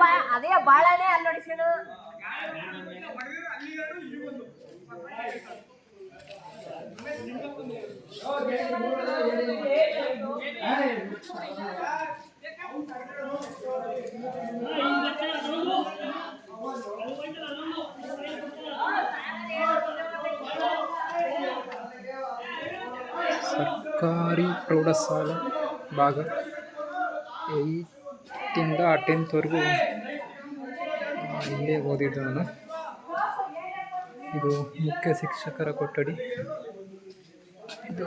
ಬಾ ಅದೇ ಬಾಳನೇ ಅಲ್ಲಿ ನೋಡಿಸ್ಕೊಂಡು ಸರ್ಕಾರಿ ಪ್ರೌಢಶಾಲಾ ಭಾಗ ಏಯ್ತಿಂದ ಟೆಂತ್ವರೆಗೂ ಇಲ್ಲೇ ಓದಿದ್ದು ನಾನು. ಇದು ಮುಖ್ಯ ಶಿಕ್ಷಕರ ಕೊಠಡಿ. ಇದು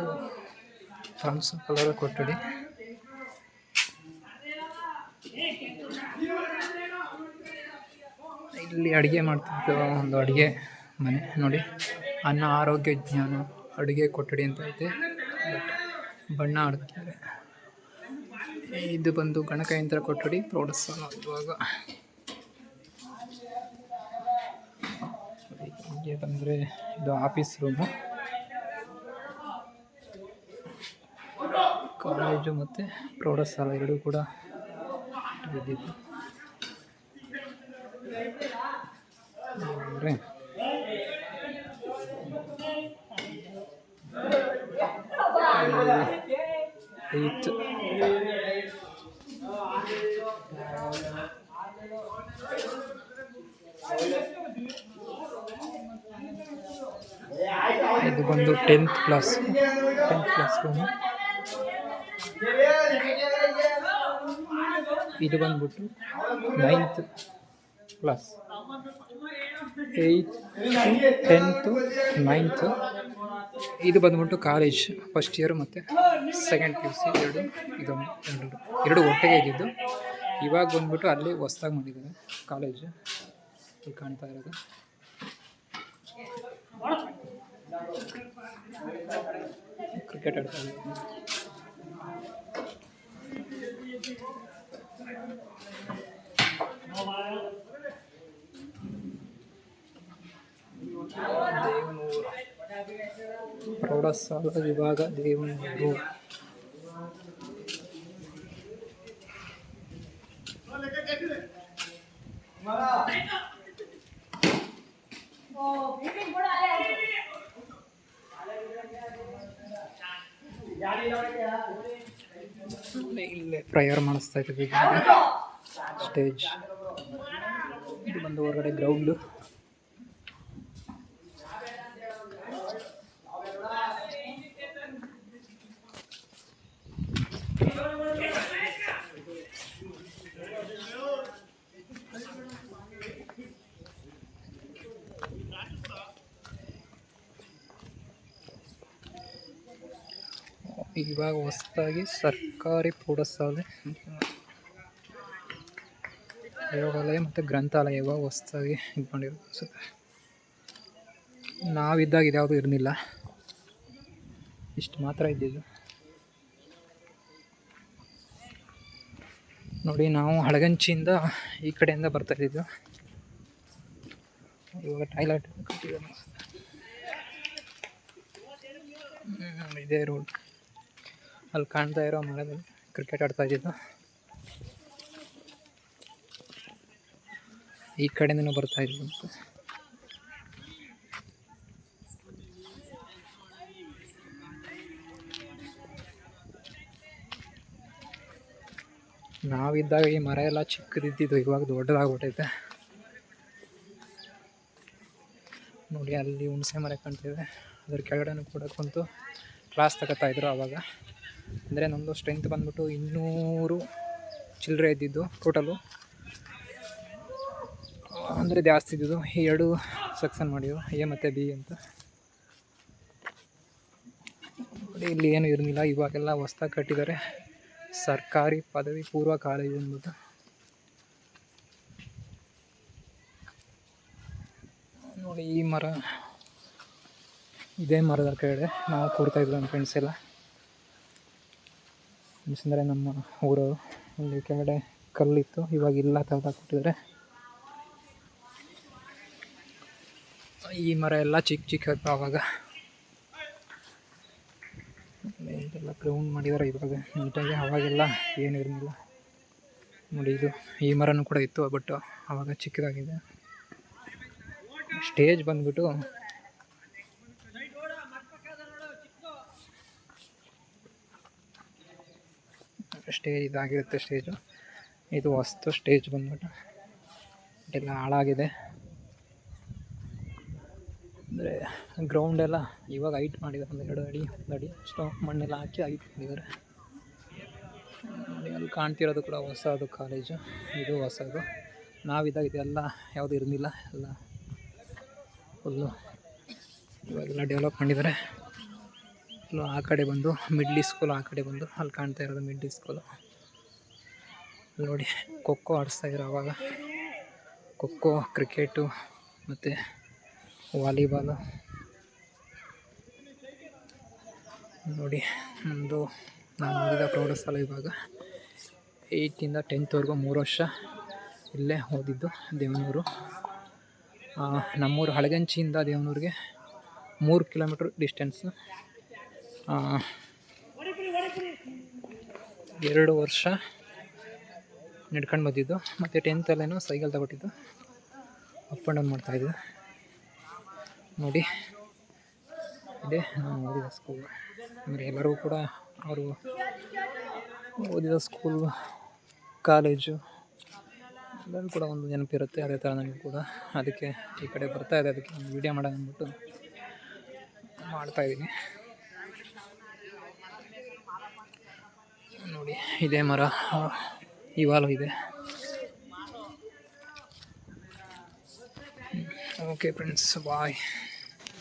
ಪ್ರಾಂಶುಪಾಲರ ಕೊಠಡಿ. ಇಲ್ಲಿ ಅಡುಗೆ ಮಾಡ್ತಿದ್ದ ಒಂದು ಅಡುಗೆ ಮನೆ, ನೋಡಿ. ಅನ್ನ ಆರೋಗ್ಯ ಜ್ಞಾನ ಅಡುಗೆ ಕೊಠಡಿ ಅಂತ ಐತೆ. ಬಣ್ಣ ಆಡ್ತಾರೆ ಇದು ಬಂದು ಗಣಕಯಂತ್ರ ಕೊಠಡಿ ಪ್ರೌಢಸ್ಥಾನ ಇವಾಗ ಹೀಗೆ ಬಂದರೆ ಇದು ಆಫೀಸ್ ರೂಮು. ಕಾಲೇಜು ಮತ್ತು ಪ್ರೌಢಶಾಲಾ ಎರಡೂ ಕೂಡ ಇದ್ದಿದ್ದು. ಇದು ಬಂದು tenth class tenth class room ಇದು ಬಂದ್ಬಿಟ್ಟು ninth class eighth tenth ninth ಇದು ಬಂದ್ಬಿಟ್ಟು ಕಾಲೇಜ್ ಫಸ್ಟ್ ಇಯರ್ ಮತ್ತು ಸೆಕೆಂಡ್ ಪಿ ಯು ಸಿ ಎರಡು ಇದು ಎರಡು ಎರಡು ಒಟ್ಟಿಗೆ ಇದ್ದಿದ್ದು. ಇವಾಗ ಬಂದ್ಬಿಟ್ಟು ಅಲ್ಲಿ ಹೊಸ್ದಾಗಿ ಮಾಡಿದ್ದಾರೆ ಕಾಲೇಜು ಇಲ್ಲಿ ಕಾಣ್ತಾ ಇರೋದು. ಕ್ರಿಕೆಟ್ ಆಡ್ತಾ ಇದ್ದಾರೆ ದೇವನೂರು. ಸಾಲ ವಿಭಾಗ ದೇವನೂರು. ಇಲ್ಲೇ ಪ್ರೇಯರ್ ಮಾಡಿಸ್ತಾ ಇದ್ದೀವಿ ಸ್ಟೇಜ್ ಇದು ಬಂದು ಹೊರಗಡೆ ಗ್ರೌಂಡು ಇವಾಗ ಹೊಸದಾಗಿ ಸರ್ಕಾರಿ ಪ್ರೌಢಶಾಲೆ ಪ್ರಯೋಗಾಲಯ ಮತ್ತು ಗ್ರಂಥಾಲಯ ಇವಾಗ ಹೊಸದಾಗಿ ಇದು ಮಾಡಿರೋದು ನಾವಿದ್ದಾಗ ಇದ್ಯಾವುದೂ ಇರಲಿಲ್ಲ. ಇಷ್ಟು ಮಾತ್ರ ಇದ್ದಿದ್ದು. ನೋಡಿ, ನಾವು ಹಳಗಂಚಿಯಿಂದ ಈ ಕಡೆಯಿಂದ ಬರ್ತಾ ಇದ್ದಿದ್ದು. ಇವಾಗ ಟಾಯ್ಲೆಟ್ ಇದೇ ರೋಡ್ ಅಲ್ಲಿ ಕಾಣ್ತಾ ಇರೋ ಮರದಲ್ಲಿ ಕ್ರಿಕೆಟ್ ಆಡ್ತಾ ಇದ್ದಿದ್ದು. ಈ ಕಡೆಯಿಂದನೂ ಬರ್ತಾ ಇದ್ದು ನಾವಿದ್ದಾಗ ಈ ಮರ ಎಲ್ಲ ಚಿಕ್ಕದಿದ್ದಿದ್ದು, ಇವಾಗ ದೊಡ್ಡದಾಗ್ಬಿಟ್ಟೈತೆ ನೋಡಿ, ಅಲ್ಲಿ ಹುಣಸೆ ಮರ ಕಾಣ್ತಿದೆ. ಅದ್ರ ಕೆಳಗಡೆನೂ ಕೂಡ ಕುಂತು ಕ್ಲಾಸ್ ತಗೋತಾ ಇದ್ರು ಆವಾಗ ಅಂದರೆ ನಮ್ಮದು ಸ್ಟ್ರೆಂತ್ ಬಂದ್ಬಿಟ್ಟು ಇನ್ನೂರು ಚಿಲ್ಲರೆ ಇದ್ದಿದ್ದು ಟೋಟಲು. ಅಂದರೆ ಜಾಸ್ತಿ ಇದ್ದಿದ್ದು. ಎರಡು ಸೆಕ್ಷನ್ ಮಾಡಿದ್ರು. ಎ ಮತ್ತು ಬಿ ಅಂತ. ಇಲ್ಲಿ ಏನು ಇರಲಿಲ್ಲ. ಇವಾಗೆಲ್ಲ ಹೊಸ್ದಾಗಿ ಕಟ್ಟಿದ್ದಾರೆ. ಸರ್ಕಾರಿ ಪದವಿ ಪೂರ್ವ ಕಾಲೇಜು ಅಂದ್ಬಿಟ್ಟು. ನೋಡಿ, ಈ ಮರ, ಇದೇ ಮರದ ಕೆಳಗಡೆ ನಾವು ಕೊಡ್ತಾಯಿದ್ವಿ ನಮ್ಮ ಫ್ರೆಂಡ್ಸ್ ಎಲ್ಲ. ಅಂದರೆ ನಮ್ಮ ಊರವರು ಅಲ್ಲಿ ಕೆಳಗಡೆ ಕಲ್ಲಿತ್ತು. ಇವಾಗ ಇಲ್ಲ ತೆಗೆದಾಕ್ಬಿಟ್ಟಿದ್ದಾರೆ ಈ ಮರ ಎಲ್ಲ ಚಿಕ್ಕ ಚಿಕ್ಕ ಆವಾಗ. ಇದೆಲ್ಲ ಗ್ರೌಂಡ್ ಮಾಡಿದ್ದಾರೆ ಇವಾಗ. ನೀಟಾಗಿ ಏನು ಇರಲಿಲ್ಲ. ನೋಡಿ ಇದು ಈ ಮರನೂ ಕೂಡ ಇತ್ತು ಬಟ್ ಆವಾಗ ಚಿಕ್ಕದಾಗಿದೆ. ಸ್ಟೇಜ್ ಬಂದ್ಬಿಟ್ಟು ಸ್ಟೇಜ್ ಇದಾಗಿರುತ್ತೆ ಸ್ಟೇಜು ಇದು ಹೊಸ್ತು ಸ್ಟೇಜ್ ಬಂದ್ಬಿಟ್ಟು. ಇದೆಲ್ಲ ಹಾಳಾಗಿದೆ. ಅಂದರೆ ಗ್ರೌಂಡ್ ಎಲ್ಲ ಇವಾಗ ಹೈಟ್ ಮಾಡಿದ್ದಾರೆ ಒಂದು ಎರಡು ಅಡಿ, ಒಂದು ಅಡಿ. ಅಷ್ಟು ಮಣ್ಣೆಲ್ಲ ಹಾಕಿ ಹೈಟ್ ಮಾಡಿದ್ದಾರೆ. ಅಲ್ಲಿ ಕಾಣ್ತಿರೋದು ಕೂಡ ಹೊಸದು ಕಾಲೇಜು ಇದು ಹೊಸದು. ನಾವಿದ್ದಾಗ ಇದೆಲ್ಲ ಯಾವುದು ಇರಲಿಲ್ಲ. ಎಲ್ಲ ಫುಲ್ಲು ಇವಾಗೆಲ್ಲ ಡೆವಲಪ್ ಮಾಡಿದ್ದಾರೆ. ಇನ್ನು ಆ ಕಡೆ ಬಂದು ಮಿಡ್ಲಿ ಸ್ಕೂಲ್ ಆ ಕಡೆ ಬಂದು ಅಲ್ಲಿ ಕಾಣ್ತಾ ಇರೋದು ಮಿಡ್ಲಿ ಸ್ಕೂಲು ಅಲ್ಲಿ ನೋಡಿ ಖೋಖೋ ಆಡಿಸ್ತಾ ಇದ್ರು ಆವಾಗ ಖೋಖೋ ಕ್ರಿಕೆಟು ಮತ್ತು ವಾಲಿಬಾಲು ನೋಡಿ ನಮ್ಮದು ನಾನು ಓದಿದ ಪ್ರೌಢಶಾಲೆ ಇವಾಗ ಏಯ್ಟಿಂದ ಟೆಂತ್ವರೆಗೂ ಮೂರು ವರ್ಷ ಇಲ್ಲೇ ಓದಿದ್ದು ದೇವನೂರು. ನಮ್ಮೂರು ಹಳಗಂಚಿಯಿಂದ ದೇವನೂರಿಗೆ ಮೂರು ಕಿಲೋಮೀಟ್ರ್ ಡಿಸ್ಟೆನ್ಸು ಎರಡು ವರ್ಷ ನಡ್ಕೊಂಡು ಬಂದಿದ್ದು. ಮತ್ತು ಟೆಂತಲ್ಲೇನೋ ಸೈಕಲ್ ತಗೊಟ್ಟಿದ್ದು. ಅಪ್ ಆ್ಯಂಡ್ ಡೌನ್ ಮಾಡ್ತಾಯಿದ್ದು ನೋಡಿ. ಇದೆ, ನಾನು ಓದಿದ ಸ್ಕೂಲ್ ಅಂದರೆ ಎಲ್ಲರಿಗೂ ಕೂಡ ಅವರು ಓದಿದ ಸ್ಕೂಲ್ ಕಾಲೇಜು ಎಲ್ಲರೂ ಕೂಡ ಒಂದು ನೆನಪಿರುತ್ತೆ ಅದೇ ಥರ ನನಗೂ ಕೂಡ ಅದಕ್ಕೆ ಈ ಕಡೆ ಬರ್ತಾ ಇದೆ. ಅದಕ್ಕೆ ವೀಡಿಯೋ ಮಾಡೋಣ ಅಂದ್ಬಿಟ್ಟು ಮಾಡ್ತಾಯಿದ್ದೀನಿ ನೋಡಿ ಇದೆ ಮರ. ಇವಾಲು ಇದೆ. Okay friends bye